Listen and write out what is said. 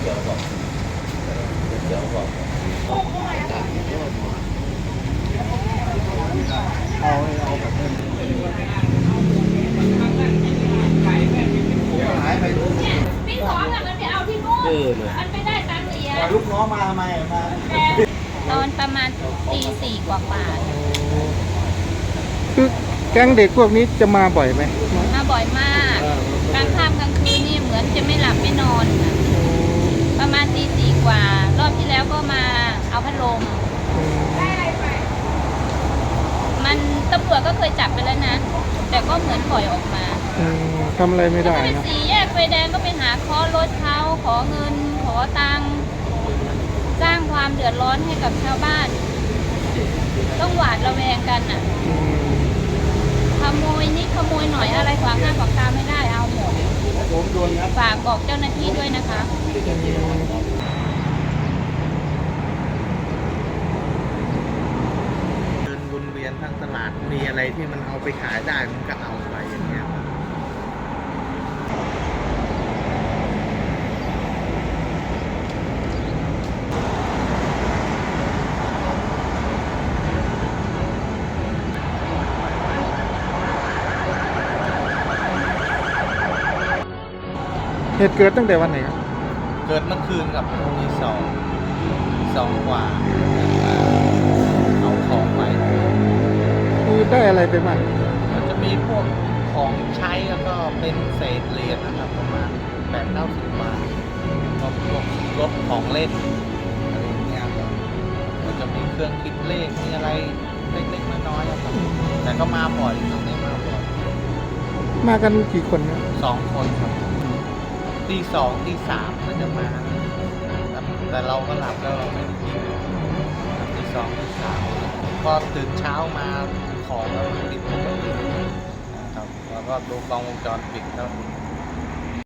เขียวบอกเขียวบอกเอาเอาแบบนี้หายไปพี่สองอะมันไปเอาที่นู่นมันไม่ได้ตังค์เหรียญแต่ลูกน้องมาทำไมมาตอนประมาณตีสี่กว่าคือแก๊งเด็กพวกนี้จะมาบ่อยไหมมาบ่อยมากกลางค่ำกลางคืนนี่เหมือนจะไม่หลับไม่นอนน่ะ ประมาณตีสี่กว่า รอบที่แล้วก็มาเอาพัดลม มันตำรวจก็เคยจับไปแล้วนะ แต่ก็เหมือนปล่อยออกมาอืมทำอะไรไม่ได้ก็เป็นนะสีแยกไฟแดงก็ไปหาเคอรถเขาขอเงิน ขอตังค์สร้างความเดือดร้อนให้กับชาวบ้าน ต้องหวาดระแวงกันน่ะ อืม ฝากบอกเจ้าหน้าที่ด้วยนะคะเดินวนเวียนทั้งตลาดมีอะไรที่มันเอาไปขายได้มันก็เอาไปอย่างเงี้ยครับ เหตุเกิดตั้งแต่วันไหนครับ เกิดเมื่อคืนกับตีสองสองกว่าเอาของไปคือได้อะไรไปบ้างมันจะมีพวกของใช้แล้วก็เป็นเศษเหรียญนะครับประมาณแปดเก้าสิบบาทก็พวกรถของเล่นอะไรอย่างเงี้ยครับมันจะมีเครื่องคิดเลขมีอะไรเล็กๆน้อยๆอะครับแต่ก็มาบ่อยตรงนี้มาบ่อยมากันกี่คนครับสองคนครับ ตีสองตีสามก็จะมา แต่เราก็หลับแล้วเราไม่ได้ยินตีสองตีสามพอตื่นเช้ามาของเราติดปกตินะครับแล้วก็ดูกล้องวงจรปิดแล้ว